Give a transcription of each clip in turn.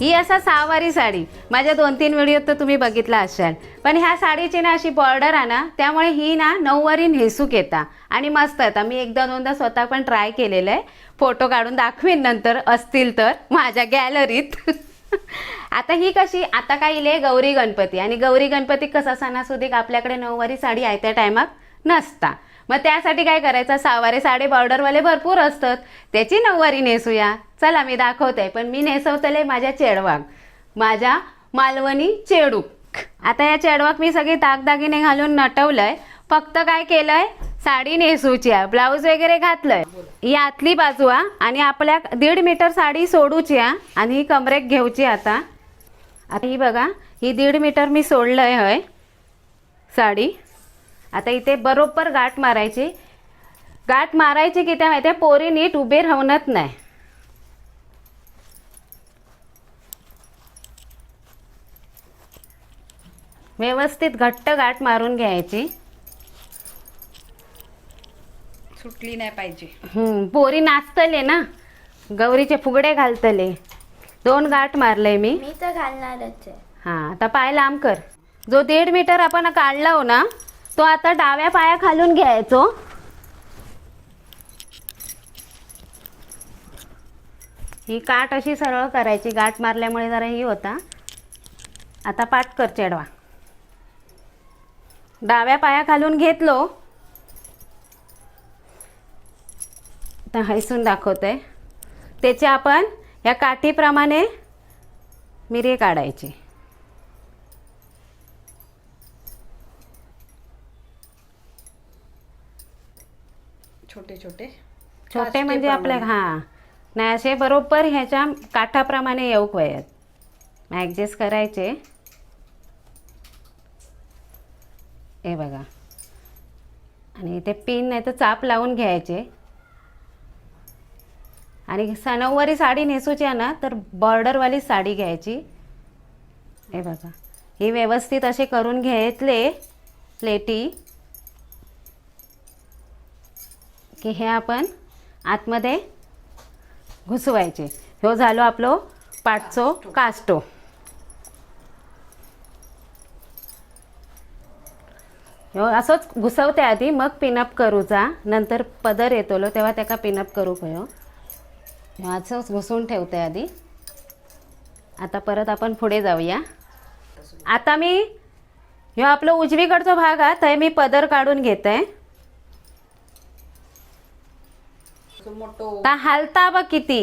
ही असा सहावारी साडी. माझ्या दोन तीन व्हिडिओत तर तुम्ही बघितला असाल. पण ह्या साडीची ना अशी बॉर्डर आहे ना त्यामुळे ही ना नऊवारी नेसूक येता. आणि मस्त येतात मी एकदा दोनदा स्वतः पण ट्राय केलेलं आहे. फोटो काढून दाखवीन नंतर. असतील तर माझ्या गॅलरीत आता ही कशी आता काय इले गौरी गणपती. आणि गौरी गणपती कसा सणासुदीक आपल्याकडे नऊवारी साडी आहे त्या टायमात नसता. मग त्यासाठी काय करायचं? सावारे साडे बॉर्डरवाले भरपूर असतात. त्याची नऊवारी नेसूया. चला मी दाखवते. पण मी नेसवतले माझ्या चेडवाक. माझ्या मालवणी चेडूक. आता या चेडवाक मी सगळी दागदागिने घालून नटवलंय. फक्त काय केलंय? साडी नेसूची आहे. ब्लाऊज वगैरे घातलंय. ही आतली बाजू आणि आपल्या दीड मीटर साडी सोडूची आहे आणि ही कमरेक घेऊची आता. आता ही बघा ही दीड मीटर मी सोडलंय हय. साडी. आता इथे बरोबर गाठ मारायची. गाठ मारायची की त्या माहिती पोरी नीट उभे राहणत नाही. व्यवस्थित घट्ट गाठ मारून घ्यायची. सुटली नाही पाहिजे. हम्म, पोरी नाचतले ना गौरीचे फुगडे घालतले. दोन गाठ मारलंय मी. मी तर घालणारच आहे. हा आता पाय लांब कर. जो दीड मीटर आपण काढला हो ना तो आता डाव्या पाया खालून घ्यायचो. ही काठ अशी सरळ करायची गाठ मारल्यामुळे जरा ही होता. आता पाठ कर चेडवा. डाव्या पाया खालून घेतलो. आता हैसून दाखवते त्याचे आपण या काठीप्रमाणे मिरी काढायची. छोटे छोटे छोटे म्हणजे आपल्या हां. नाही असे बरोबर ह्याच्या काठाप्रमाणे येऊ वयात. ॲडजस्ट करायचे. हे बघा. आणि इथे पिन नाही तर चाप लावून घ्यायचे. आणि सणवारी साडी नेसूची आहे ना तर बॉर्डरवाली साडी घ्यायची. हे बघा. ही व्यवस्थित असे करून घेतले प्लेटी की हे आपण आतमध्ये घुसवायचे. ह्यो झालो आपलो पाठचो कास्टो ह्यो असोच घुसवते आधी मग पिनअप करूचा नंतर पदर येतलो तेव्हा त्याका पिनअप करू ह्यो ह्यो असंच घुसून ठेवते आधी. आता परत आपण पुढे जाऊया. आता मी ह्यो आपलो उजवीकडचा भाग आहे थंय मी पदर काढून घेते तो मोठो. आता हालता बघ किती.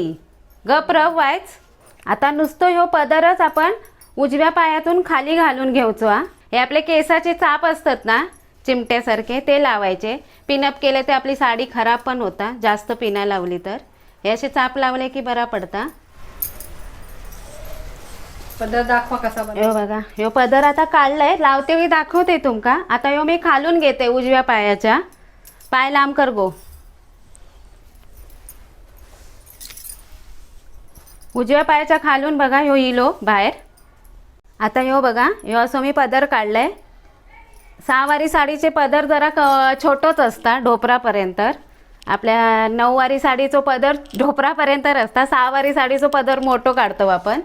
गप रव व्हायच आता नुसतं ह्यो पदरच आपण उजव्या पायातून खाली घालून घ्यायचो हा. हे आपले केसाचे चाप असतात ना चिमट्यासारखे ते लावायचे. पिनअप केले ते आपली साडी खराब पण होता जास्त पिना लावली तर. हे असे चाप लावले की बरा पडता. पदर दाखवा कसा ह्यो बघा ह्यो पदर आता काढलाय लावते मी दाखवते तुमका. आता ह्यो मी खालून घेते उजव्या पायाच्या. पाय लांब कर गो. उजव्या पायाच्या खालून बघा ह्यो इलो बाहेर. आता ह्यो बघा ह्यो असं मी पदर काढलाय. सहावारी साडीचे पदर जरा क छोटोच असता ढोपरापर्यंत. आपल्या नऊवारी साडीचो पदर ढोपरापर्यंत असता सहावारी साडीचो पदर मोठो काढतो आपण.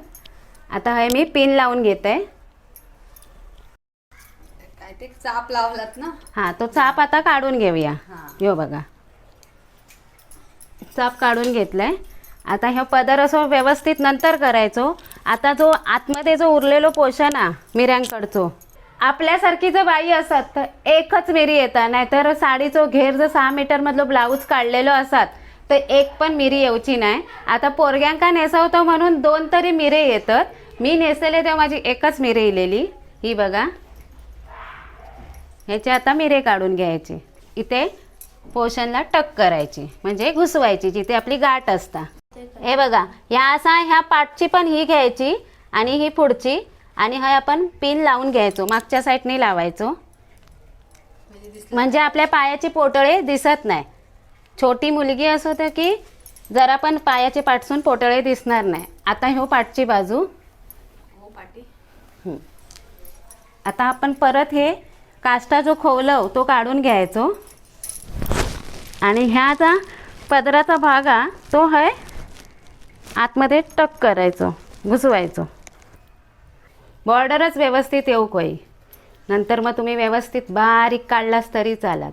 आता हे मी पिन लावून घेते. काय ते चाप लावलात ना? हां तो चाप आता काढून घेऊया. हा. यो बघा. चाप काढून घेतलाय. आता ह्या पदर असं व्यवस्थित नंतर करायचो. आता जो आतमध्ये जो उरलेलो पोषण आ मिऱ्यांकडचो. आपल्यासारखी जर बाई असत तर एकच मिरी येतात. नाहीतर साडीचो घेर जर सहा मीटरमधलो ब्लाऊज काढलेलो असत तर एक पण मिरी येऊची नाही. आता पोरग्यांका नेसवतो म्हणून दोन तरी मिरे येतात. मी नेसलेले तेव्हा माझी एकच मिरे इलेली ही बघा. ह्याचे आता मिरे काढून घ्यायचे. इथे पोषणला टक करायची. म्हणजे घुसवायची जिथे आपली गाठ असता. हे बघा ह्या असा ह्या पाठची पण ही घ्यायची आणि ही पुढची आणि हे आपण पिन लावून घ्यायचो मागच्या साईडने लावायचो. म्हणजे आपल्या पायाची पोटळे दिसत नाही. छोटी मुलगी असो तर की जरा पण पायाचे पाठसून पोटळे दिसणार नाही. आता ह्यो पाठची बाजू. हो आता आपण परत हे काष्टा जो खोवलव तो काढून घ्यायचो. आणि ह्याचा पदराचा भाग हा तो है आतमध्ये टक करायचो घुसवायचो बॉर्डरच व्यवस्थित येऊ कोई. नंतर मग तुम्ही व्यवस्थित बारीक काढलास तरी चालात.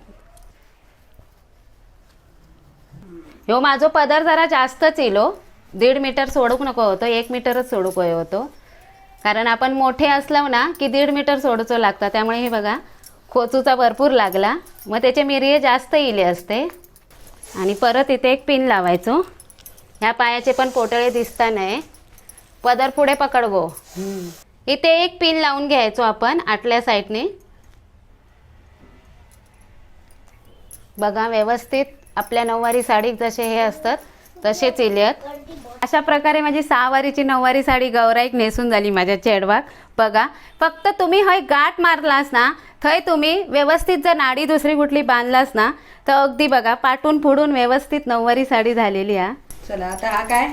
हो माझो पदर जरा जास्तच इलो हो. दीड मीटर सोडूक नको होतो एक मीटरच सोडूक होय होतो. कारण आपण मोठे असलो ना की दीड मीटर सोडूचो लागतं. त्यामुळे हे बघा खोचूचा भरपूर लागला. मग त्याचे मिरिये जास्त इले असते. आणि परत इथे एक पिन लावायचो. ह्या पायाचे पण पोटळे दिसता नाही पदर पुढे पकड गो इथे एक पिन लावून घ्यायचो आपण आतल्या साईडने. बघा व्यवस्थित आपल्या नऊवारी साडीत जसे हे असतात तसेच इलेत. अशा प्रकारे माझी सहावारीची नऊवारी साडी गौराईक नेसून झाली माझ्या चेडवाक. बघा फक्त तुम्ही हय गाठ मारलास ना थंय तुम्ही व्यवस्थित जर नाडी दुसरी कुठली बांधलास ना तर अगदी बघा पाटून फुडून व्यवस्थित नऊवारी साडी झालेली हा. चला आता हा काय?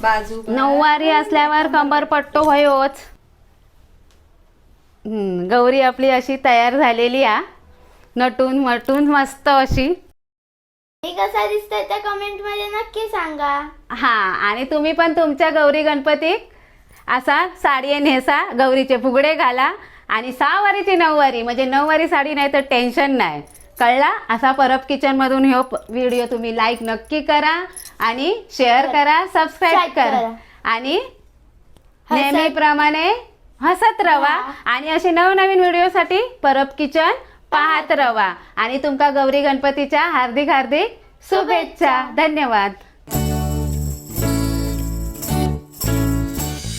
बाजू नऊवारी असल्यावर कंबर पट्टो होयोच. हम्म, गौरी आपली अशी तयार झालेली आ. नटून मटून मस्त अशी. हे कसा दिसतंय त्या कमेंटमध्ये नक्की सांगा. हा आणि तुम्ही पण तुमच्या गौरी गणपतीक असा साडी नेसा गौरीचे फुगडे घाला आणि सहावारीची नऊवारी म्हणजे नऊवारी साडी नाही तर टेन्शन नाही. कळला? असा परब किचनमधून ह्यो व्हिडिओ तुम्ही लाईक नक्की करा. आणि शेअर करा सबस्क्राईब करा. आणि नेहमीप्रमाणे हसत रवा आणि असे नवनवीन व्हिडिओसाठी परब किचन पाहत रवा. आणि तुमका गौरी गणपतीच्या हार्दिक हार्दिक शुभेच्छा. धन्यवाद.